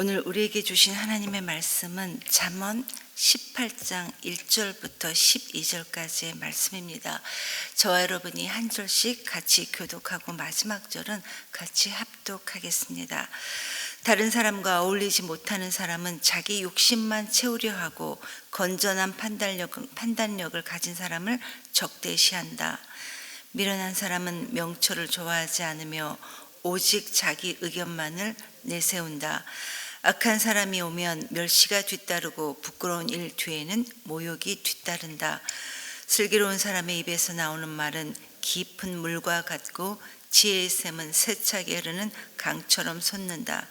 오늘 우리에게 주신 하나님의 말씀은 잠언 18장 1절부터 12절까지의 말씀입니다. 저와 여러분이 한 절씩 같이 교독하고 마지막 절은 같이 합독하겠습니다. 다른 사람과 어울리지 못하는 사람은 자기 욕심만 채우려 하고 건전한 판단력, 판단력을 가진 사람을 적대시한다. 미련한 사람은 명철을 좋아하지 않으며 오직 자기 의견만을 내세운다. 악한 사람이 오면 멸시가 뒤따르고 부끄러운 일 뒤에는 모욕이 뒤따른다. 슬기로운 사람의 입에서 나오는 말은 깊은 물과 같고 지혜의 샘은 세차게 흐르는 강처럼 솟는다.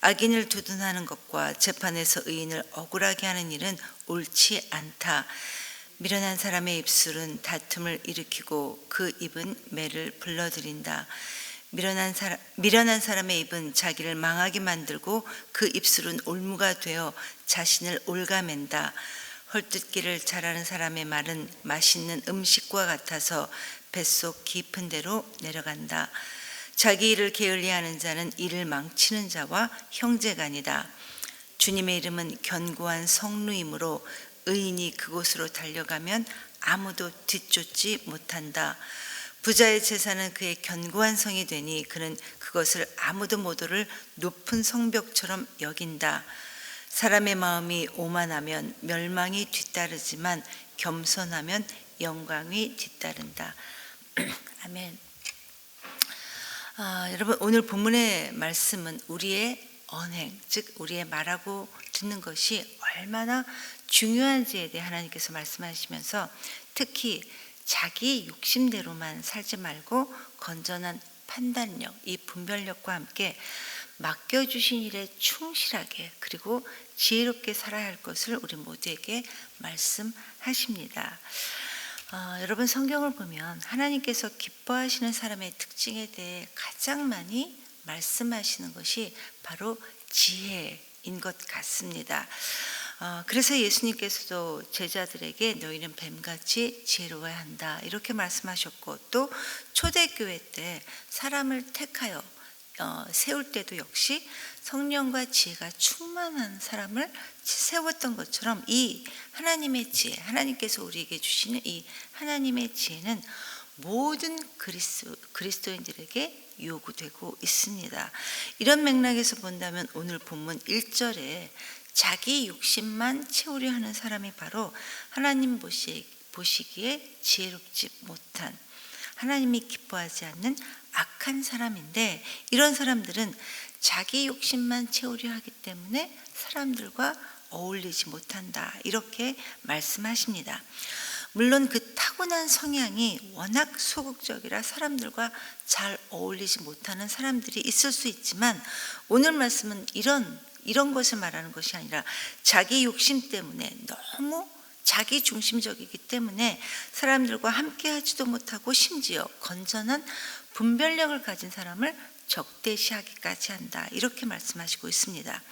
악인을 두둔하는 것과 재판에서 의인을 억울하게 하는 일은 옳지 않다. 미련한 사람의 입술은 다툼을 일으키고 그 입은 매를 불러들인다. 미련한 사람, 미련한 사람의 입은 자기를 망하게 만들고 그 입술은 올무가 되어 자신을 올가맨다. 헐뜯기를 잘하는 사람의 말은 맛있는 음식과 같아서 뱃속 깊은 데로 내려간다. 자기 일을 게을리 하는 자는 일을 망치는 자와 형제간이다. 주님의 이름은 견고한 성루이므로 의인이 그곳으로 달려가면 아무도 뒤쫓지 못한다. 부자의 재산은 그의 견고한 성이 되니 그는 그것을 아무도 못 오를 높은 성벽처럼 여긴다. 사람의 마음이 오만하면 멸망이 뒤따르지만 겸손하면 영광이 뒤따른다. 아멘. 아, 여러분 오늘 본문의 말씀은 우리의 언행, 즉 우리의 말하고 듣는 것이 얼마나 중요한지에 대해 하나님께서 말씀하시면서 특히 자기 욕심대로만 살지 말고 건전한 판단력, 이 분별력과 함께 맡겨주신 일에 충실하게 그리고 지혜롭게 살아야 할 것을 우리 모두에게 말씀하십니다. 어, 여러분 성경을 보면 하나님께서 기뻐하시는 사람의 특징에 대해 가장 많이 말씀하시는 것이 바로 지혜인 것 같습니다. 어, 그래서 예수님께서도 제자들에게 너희는 뱀같이 지혜로워야 한다 이렇게 말씀하셨고 또 초대교회 때 사람을 택하여 어, 세울 때도 역시 성령과 지혜가 충만한 사람을 세웠던 것처럼 이 하나님의 지혜, 하나님께서 우리에게 주시는 이 하나님의 지혜는 모든 그리스, 그리스도인들에게 요구되고 있습니다. 이런 맥락에서 본다면 오늘 본문 1절에 자기 욕심만 채우려 하는 사람이 바로 하나님 보시, 보시기에 지혜롭지 못한 하나님이 기뻐하지 않는 악한 사람인데 이런 사람들은 자기 욕심만 채우려 하기 때문에 사람들과 어울리지 못한다. 이렇게 말씀하십니다. 물론 그 타고난 성향이 워낙 소극적이라 사람들과 잘 어울리지 못하는 사람들이 있을 수 있지만 오늘 말씀은 이런 이런 것을 말하는 것이 아니라 자기 욕심 때문에 너무 자기 중심적이기 때문에 사람들과 함께 하지도 못하고 심지어 건전한 분별력을 가진 사람을 적대시하기까지 한다. 이렇게 말씀하시고 있습니다.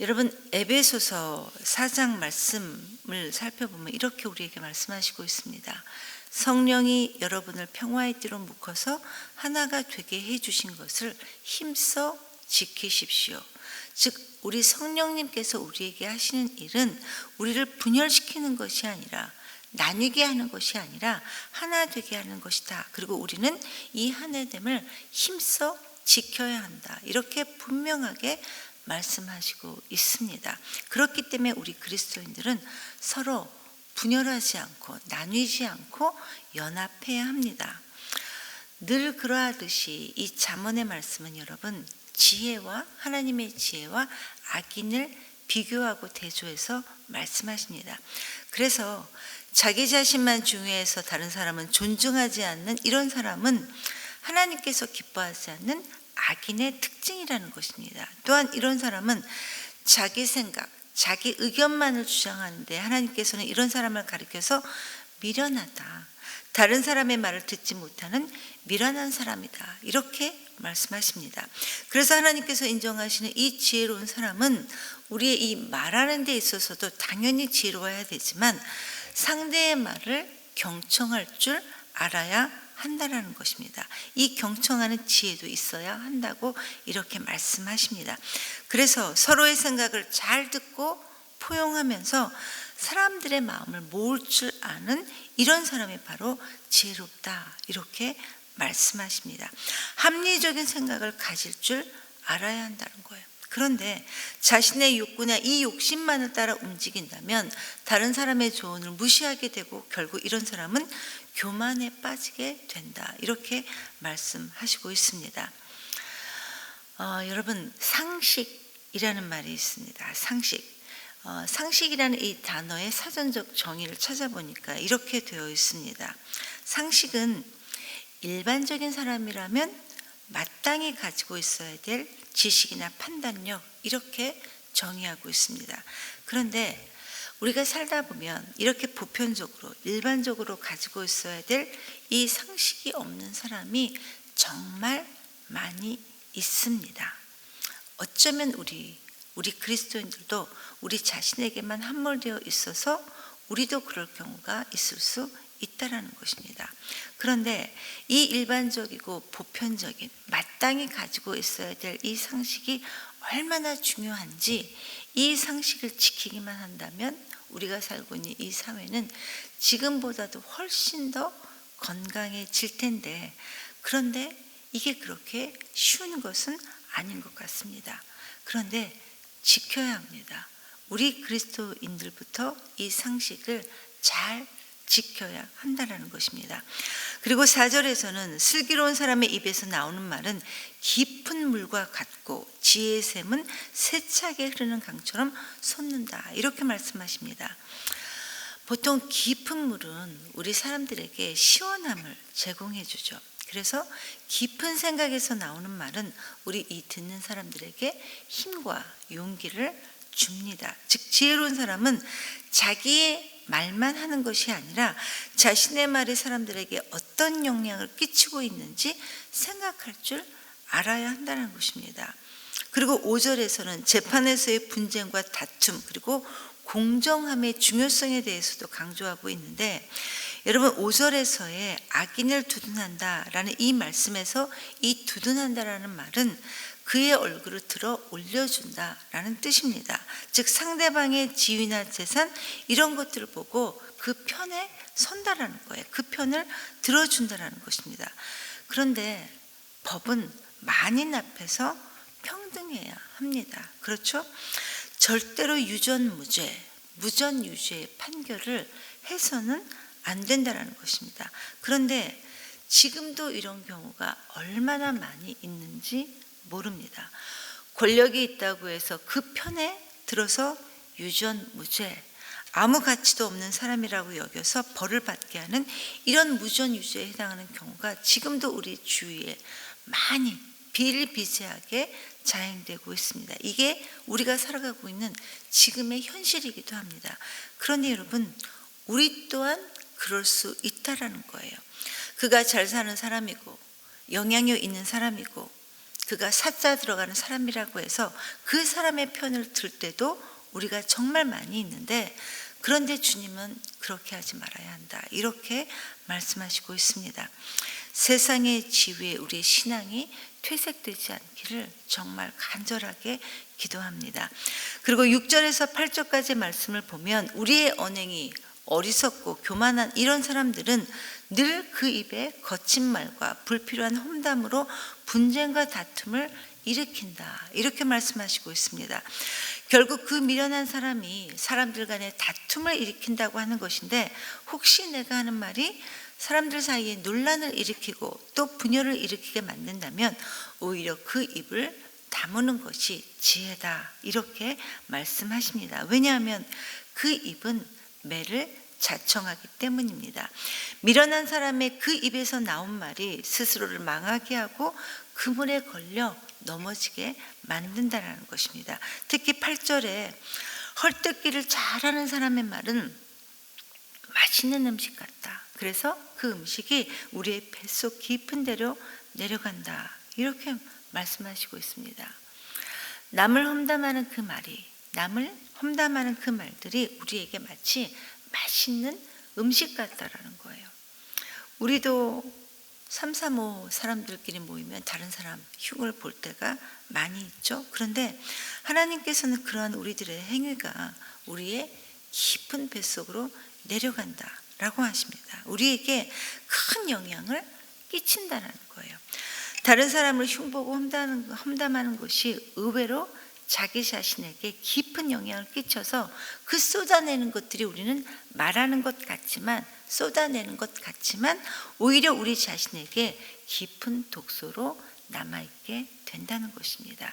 여러분 에베소서 4장 말씀을 살펴보면 이렇게 우리에게 말씀하시고 있습니다. 성령이 여러분을 평화의 띠로 묶어서 하나가 되게 해 주신 것을 힘써 지키십시오. 즉 우리 성령님께서 우리에게 하시는 일은 우리를 분열시키는 것이 아니라 나뉘게 하는 것이 아니라 하나 되게 하는 것이다. 그리고 우리는 이 하나됨을 힘써 지켜야 한다. 이렇게 분명하게 말씀하시고 있습니다. 그렇기 때문에 우리 그리스도인들은 서로 분열하지 않고 나뉘지 않고 연합해야 합니다. 늘 그러하듯이 이 잠언의 말씀은 여러분 지혜와 하나님의 지혜와 악인을 비교하고 대조해서 말씀하십니다. 그래서 자기 자신만 중요해서 다른 사람은 존중하지 않는 이런 사람은 하나님께서 기뻐하지 않는 악인의 특징이라는 것입니다. 또한 이런 사람은 자기 생각, 자기 의견만을 주장하는데 하나님께서는 이런 사람을 가리켜서 미련하다. 다른 사람의 말을 듣지 못하는 미련한 사람이다. 이렇게 말씀하십니다. 그래서 하나님께서 인정하시는 이 지혜로운 사람은 우리의 이 말하는 데 있어서도 당연히 지혜로워야 되지만 상대의 말을 경청할 줄 알아야 한다라는 것입니다. 이 경청하는 지혜도 있어야 한다고 이렇게 말씀하십니다. 그래서 서로의 생각을 잘 듣고 포용하면서 사람들의 마음을 모을 줄 아는 이런 사람이 바로 지혜롭다. 이렇게 말씀하십니다. 합리적인 생각을 가질 줄 알아야 한다는 거예요. 그런데 자신의 욕구나 이 욕심만을 따라 움직인다면 다른 사람의 조언을 무시하게 되고 결국 이런 사람은 교만에 빠지게 된다. 이렇게 말씀하시고 있습니다. 어, 여러분 상식이라는 말이 있습니다. 상식. 어, 상식이라는 이 단어의 사전적 정의를 찾아보니까 이렇게 되어 있습니다. 상식은 일반적인 사람이라면 마땅히 가지고 있어야 될 지식이나 판단력 이렇게 정의하고 있습니다. 그런데 우리가 살다 보면 이렇게 보편적으로 일반적으로 가지고 있어야 될 이 상식이 없는 사람이 정말 많이 있습니다. 어쩌면 우리 우리 그리스도인들도 우리 자신에게만 함몰되어 있어서 우리도 그럴 경우가 있을 수 있다라는 것입니다. 그런데 이 일반적이고 보편적인 마땅히 가지고 있어야 될 이 상식이 얼마나 중요한지 이 상식을 지키기만 한다면 우리가 살고 있는 이 사회는 지금보다도 훨씬 더 건강해질 텐데 그런데 이게 그렇게 쉬운 것은 아닌 것 같습니다. 그런데 지켜야 합니다. 우리 그리스도인들부터 이 상식을 잘 지켜야 한다라는 것입니다. 그리고 4절에서는 슬기로운 사람의 입에서 나오는 말은 깊은 물과 같고 지혜의 샘은 세차게 흐르는 강처럼 솟는다. 이렇게 말씀하십니다. 보통 깊은 물은 우리 사람들에게 시원함을 제공해 주죠. 그래서 깊은 생각에서 나오는 말은 우리 이 듣는 사람들에게 힘과 용기를 줍니다. 즉 지혜로운 사람은 자기의 말만 하는 것이 아니라 자신의 말이 사람들에게 어떤 영향을 끼치고 있는지 생각할 줄 알아야 한다는 것입니다. 그리고 5절에서는 재판에서의 분쟁과 다툼 그리고 공정함의 중요성에 대해서도 강조하고 있는데 여러분 5절에서의 악인을 두둔한다라는 이 말씀에서 이 두둔한다라는 말은 그의 얼굴을 들어 올려준다라는 뜻입니다. 즉 상대방의 지위나 재산 이런 것들을 보고 그 편에 선다라는 거예요. 그 편을 들어준다라는 것입니다. 그런데 법은 만인 앞에서 평등해야 합니다. 그렇죠? 절대로 유전 무죄, 무전 유죄의 판결을 해서는 안 된다라는 것입니다. 그런데 지금도 이런 경우가 얼마나 많이 있는지 모릅니다. 권력이 있다고 해서 그 편에 들어서 유전 무죄, 아무 가치도 없는 사람이라고 여겨서 벌을 받게 하는 이런 무전 유죄에 해당하는 경우가 지금도 우리 주위에 많이 비일비재하게 자행되고 있습니다. 이게 우리가 살아가고 있는 지금의 현실이기도 합니다. 그런데 여러분, 우리 또한 그럴 수 있다라는 거예요. 그가 잘 사는 사람이고 영향력 있는 사람이고 그가 사자 들어가는 사람이라고 해서 그 사람의 편을 들 때도 우리가 정말 많이 있는데 그런데 주님은 그렇게 하지 말아야 한다. 이렇게 말씀하시고 있습니다. 세상의 지위에 우리의 신앙이 퇴색되지 않기를 정말 간절하게 기도합니다. 그리고 6절에서 8절까지 말씀을 보면 우리의 언행이 어리석고 교만한 이런 사람들은 늘 그 입에 거친 말과 불필요한 험담으로 분쟁과 다툼을 일으킨다. 이렇게 말씀하시고 있습니다. 결국 그 미련한 사람이 사람들 간에 다툼을 일으킨다고 하는 것인데 혹시 내가 하는 말이 사람들 사이에 논란을 일으키고 또 분열을 일으키게 만든다면 오히려 그 입을 다무는 것이 지혜다. 이렇게 말씀하십니다. 왜냐하면 그 입은 매를 자청하기 때문입니다. 미련한 사람의 그 입에서 나온 말이 스스로를 망하게 하고 그물에 걸려 넘어지게 만든다라는 것입니다. 특히 8절에 헐뜯기를 잘하는 사람의 말은 맛있는 음식 같다. 그래서 그 음식이 우리의 뱃속 깊은 데로 내려간다. 이렇게 말씀하시고 있습니다. 남을 험담하는 그 말이 남을 험담하는 그 말들이 우리에게 마치 맛있는 음식 같다라는 거예요. 우리도 3, 3, 5 사람들끼리 모이면 다른 사람 흉을 볼 때가 많이 있죠. 그런데 하나님께서는 그러한 우리들의 행위가 우리의 깊은 뱃속으로 내려간다라고 하십니다. 우리에게 큰 영향을 끼친다는 거예요. 다른 사람을 흉보고 험담하는, 것이 의외로 자기 자신에게 깊은 영향을 끼쳐서 그 쏟아내는 것들이 우리는 말하는 것 같지만 쏟아내는 것 같지만 오히려 우리 자신에게 깊은 독소로 남아있게 된다는 것입니다.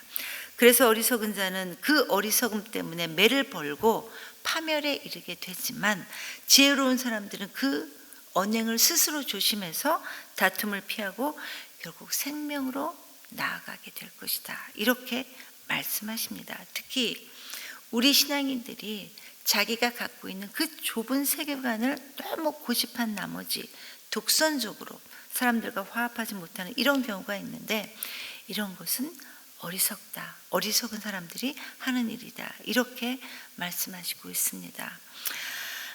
그래서 어리석은 자는 그 어리석음 때문에 매를 벌고 파멸에 이르게 되지만 지혜로운 사람들은 그 언행을 스스로 조심해서 다툼을 피하고 결국 생명으로 나아가게 될 것이다. 이렇게 말씀하십니다. 특히 우리 신앙인들이 자기가 갖고 있는 그 좁은 세계관을 너무 고집한 나머지 독선적으로 사람들과 화합하지 못하는 이런 경우가 있는데 이런 것은 어리석다. 어리석은 사람들이 하는 일이다. 이렇게 말씀하시고 있습니다.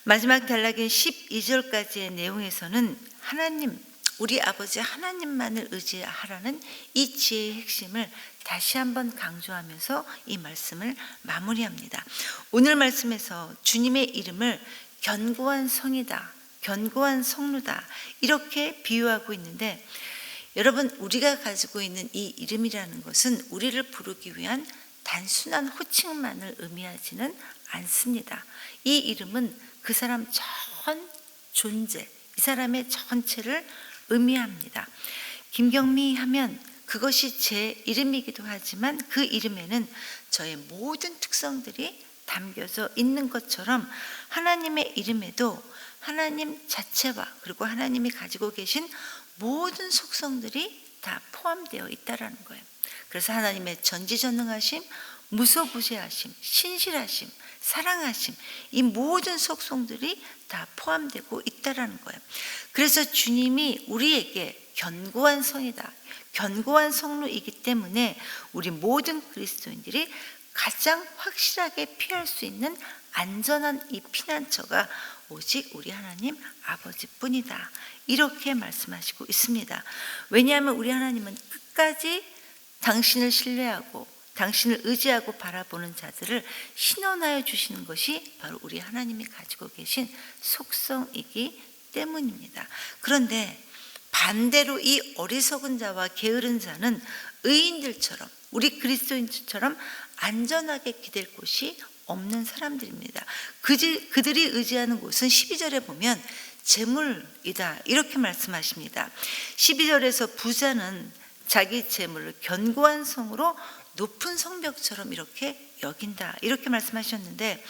마지막 단락인 12절까지의 내용에서는 하나님, 우리 아버지 하나님만을 의지하라는 이 지혜의 핵심을 다시 한번 강조하면서 이 말씀을 마무리합니다. 오늘 말씀에서 주님의 이름을 견고한 성이다, 견고한 성루다 이렇게 비유하고 있는데 여러분 우리가 가지고 있는 이 이름이라는 것은 우리를 부르기 위한 단순한 호칭만을 의미하지는 않습니다. 이 이름은 그 사람 전 존재, 이 사람의 전체를 의미합니다. 김경미 하면 그것이 제 이름이기도 하지만 그 이름에는 저의 모든 특성들이 담겨져 있는 것처럼 하나님의 이름에도 하나님 자체와 그리고 하나님이 가지고 계신 모든 속성들이 다 포함되어 있다라는 거예요. 그래서 하나님의 전지전능하심, 무소부재하심, 신실하심, 사랑하심 이 모든 속성들이 다 포함되고 있다라는 거예요. 그래서 주님이 우리에게 견고한 성이다. 견고한 성루이기 때문에 우리 모든 그리스도인들이 가장 확실하게 피할 수 있는 안전한 이 피난처가 오직 우리 하나님 아버지뿐이다. 이렇게 말씀하시고 있습니다. 왜냐하면 우리 하나님은 끝까지 당신을 신뢰하고 당신을 의지하고 바라보는 자들을 신원하여 주시는 것이 바로 우리 하나님이 가지고 계신 속성이기 때문입니다. 그런데 반대로 이 어리석은 자와 게으른 자는 의인들처럼 우리 그리스도인처럼 안전하게 기댈 곳이 없는 사람들입니다. 그들이 의지하는 곳은 12절에 보면 재물이다 이렇게 말씀하십니다. 12절에서 부자는 자기 재물을 견고한 성으로 높은 성벽처럼 이렇게 여긴다 이렇게 말씀하셨는데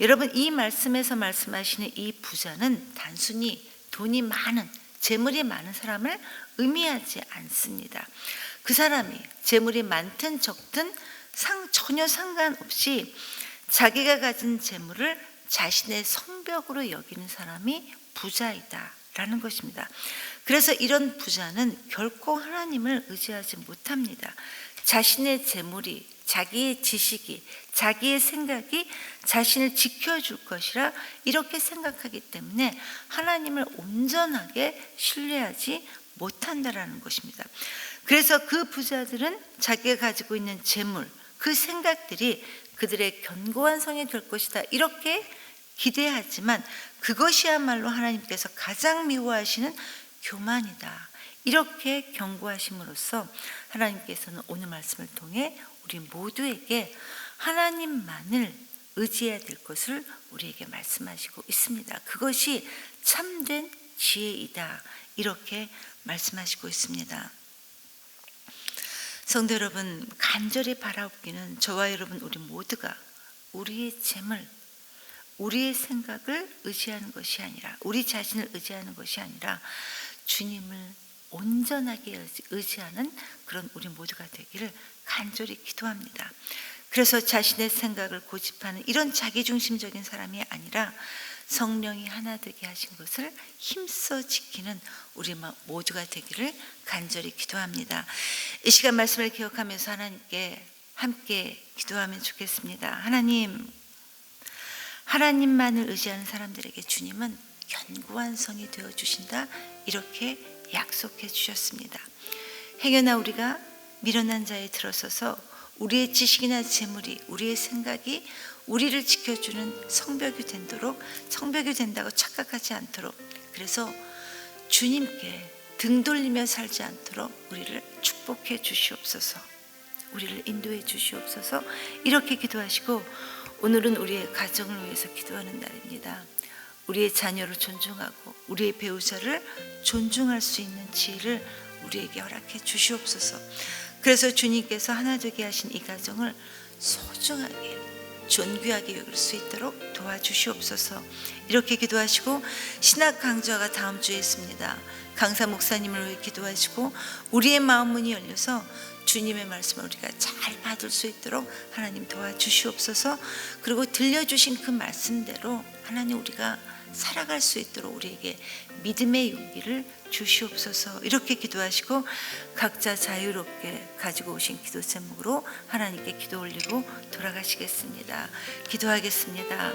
여러분 이 말씀에서 말씀하시는 이 부자는 단순히 돈이 많은 재물이 많은 사람을 의미하지 않습니다. 그 사람이 재물이 많든 적든 상, 전혀 상관없이 자기가 가진 재물을 자신의 성벽으로 여기는 사람이 부자이다 라는 것입니다. 그래서 이런 부자는 결코 하나님을 의지하지 못합니다. 자신의 재물이 자기의 지식이 자기의 생각이 자신을 지켜줄 것이라 이렇게 생각하기 때문에 하나님을 온전하게 신뢰하지 못한다라는 것입니다. 그래서 그 부자들은 자기가 가지고 있는 재물, 그 생각들이 그들의 견고한 성이 될 것이다. 이렇게 기대하지만 그것이야말로 하나님께서 가장 미워하시는 교만이다. 이렇게 경고하심으로써 하나님께서는 오늘 말씀을 통해 우리 모두에게 하나님만을 의지해야 될 것을 우리에게 말씀하시고 있습니다. 그것이 참된 지혜이다. 이렇게 말씀하시고 있습니다. 성도 여러분, 간절히 바라옵기는 저와 여러분 우리 모두가 우리의 재물, 우리의 생각을 의지하는 것이 아니라 우리 자신을 의지하는 것이 아니라 주님을 온전하게 의지하는 그런 우리 모두가 되기를 간절히 기도합니다. 그래서 자신의 생각을 고집하는 이런 자기중심적인 사람이 아니라 성령이 하나 되게 하신 것을 힘써 지키는 우리 모두가 되기를 간절히 기도합니다. 이 시간 말씀을 기억하면서 하나님께 함께 기도하면 좋겠습니다. 하나님, 하나님만을 의지하는 사람들에게 주님은 견고한 성이 되어 주신다. 이렇게 약속해 주셨습니다. 행여나 우리가 미련한 자에 들어서서 우리의 지식이나 재물이 우리의 생각이 우리를 지켜주는 성벽이 된도록 성벽이 된다고 착각하지 않도록 그래서 주님께 등 돌리며 살지 않도록 우리를 축복해 주시옵소서. 우리를 인도해 주시옵소서. 이렇게 기도하시고 오늘은 우리의 가정을 위해서 기도하는 날입니다. 우리의 자녀를 존중하고 우리의 배우자를 존중할 수 있는 지혜를 우리에게 허락해 주시옵소서. 그래서 주님께서 하나 되게 하신 이 가정을 소중하게 존귀하게 여길 수 있도록 도와주시옵소서. 이렇게 기도하시고 신학 강좌가 다음 주에 있습니다. 강사 목사님을 위해 기도하시고 우리의 마음 문이 열려서 주님의 말씀을 우리가 잘 받을 수 있도록 하나님 도와주시옵소서. 그리고 들려주신 그 말씀대로 하나님 우리가 살아갈 수 있도록 우리에게 믿음의 용기를 주시옵소서. 이렇게 기도하시고 각자 자유롭게 가지고 오신 기도 제목으로 하나님께 기도 올리고 돌아가시겠습니다. 기도하겠습니다.